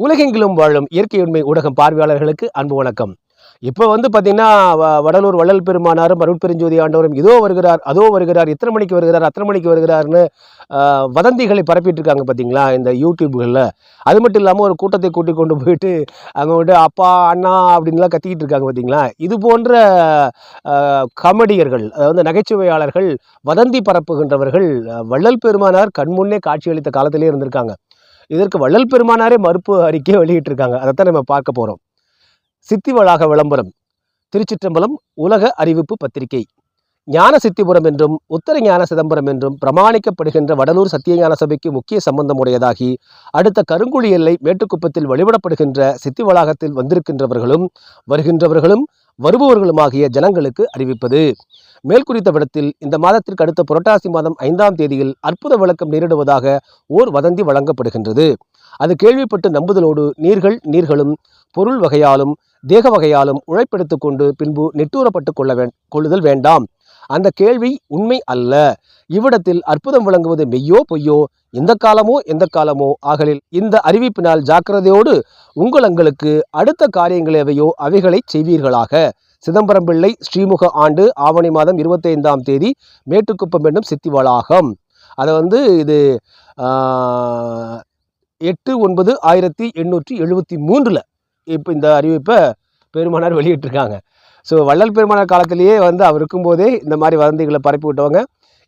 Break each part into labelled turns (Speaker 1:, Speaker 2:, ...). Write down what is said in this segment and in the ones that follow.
Speaker 1: உலகெங்கிலும் வாழும் இயற்கை உண்மை ஊடகம் பார்வையாளர்களுக்கு அன்பு வணக்கம். இப்போ வந்து பார்த்தீங்கன்னா வ- வடலூர் வள்ளல் பெருமானாரும் அருட்பெருஞ்சோதி ஆண்டவரும் இதோ வருகிறார் அதோ வருகிறார் இத்தனை மணிக்கு வருகிறார் அத்தனை மணிக்கு வருகிறார்னு வதந்திகளை பரப்பிட்டு இருக்காங்க பார்த்தீங்களா இந்த யூடியூப்களில். அது மட்டும் இல்லாமல் ஒரு கூட்டத்தை கூட்டி கொண்டு போயிட்டு அங்கே வந்துட்டு அப்பா அண்ணா அப்படின்லாம் கத்திக்கிட்டு இருக்காங்க பார்த்தீங்களா இது போன்ற காமெடியர்கள் அதாவது நகைச்சுவையாளர்கள் வதந்தி பரப்புகின்றவர்கள் வள்ளல் பெருமானார் கண்முன்னே காட்சியளித்த காலத்திலே இருந்திருக்காங்க. இதற்கு வள்ளல் பெருமானாரே மறுப்பு அறிக்கை வெளியிட்டிருக்காங்க. அதைத்தான் நம்ம பார்க்க போகிறோம் சித்தி வளாக விளம்பரம். திருச்சிற்றம்பலம் உலக அறிவிப்பு பத்திரிகை. ஞான சித்திபுரம் என்றும் உத்தர ஞான சிதம்பரம் என்றும் பிரமாணிக்கப்படுகின்ற வடலூர் சத்தியஞான சபைக்கு முக்கிய சம்பந்தமுடையதாகி அடுத்த கருங்குழி எல்லை மேட்டுக்குப்பத்தில் வழிபடப்படுகின்ற சித்தி வளாகத்தில் வந்திருக்கின்றவர்களும் வருகின்றவர்களும் வருபவர்களுமாகிய ஜனங்களுக்கு அறிவிப்பது. மேல்குறித்த விடத்தில் இந்த மாதத்திற்கு அடுத்த புரட்டாசி மாதம் ஐந்தாம் தேதியில் அற்புத விளக்கம் நேரிடுவதாக ஓர் வதந்தி வழங்கப்படுகின்றது. அது கேள்விப்பட்டு நம்புதலோடு நீர்கள் நீர்களும் பொருள் வகையாலும் தேக வகையாலும் உழைப்பெடுத்து கொண்டு பின்பு நெட்டூரப்பட்டு கொள்ள வே கொள்ளுதல் வேண்டாம். அந்த கேள்வி உண்மை அல்ல. இவ்விடத்தில் அற்புதம் விளங்குவது மெய்யோ பொய்யோ இந்த காலமோ எந்த காலமோ ஆகலில் இந்த அறிவிப்பினால் ஜாக்கிரதையோடு உங்களங்களுக்கு அடுத்த காரியங்கள் எவையோ அவைகளை செய்வீர்களாக. சிதம்பரம் பிள்ளை ஸ்ரீமுக ஆண்டு ஆவணி மாதம் இருபத்தைந்தாம் தேதி மேட்டுக்குப்பம் என்னும் சித்தி வளாகம் அதை வந்து இது எட்டு ஒன்பது ஆயிரத்தி எண்ணூற்றி எழுபத்தி மூன்றில் இப்போ இந்த அறிவிப்பை பெருமானார் வெளியிட்டிருக்காங்க. ஸோ வள்ளல் பெருமானார் காலத்திலேயே வந்து அவர் இருக்கும்போதே இந்த மாதிரி வதந்திகளை பரப்பி விட்டவங்க.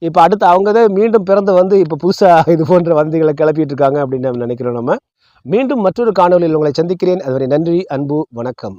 Speaker 1: இப்போ அடுத்து அவங்க தான் மீண்டும் பிறந்து வந்து இப்போ புதுசாக இது போன்ற வதந்திகளை கிளப்பிட்டு இருக்காங்க அப்படின்னு நம்ம நினைக்கிறோம் நம்ம. மீண்டும் மற்றொரு காணொலியில் உங்களை சந்திக்கிறேன். அதுவரை நன்றி அன்பு வணக்கம்.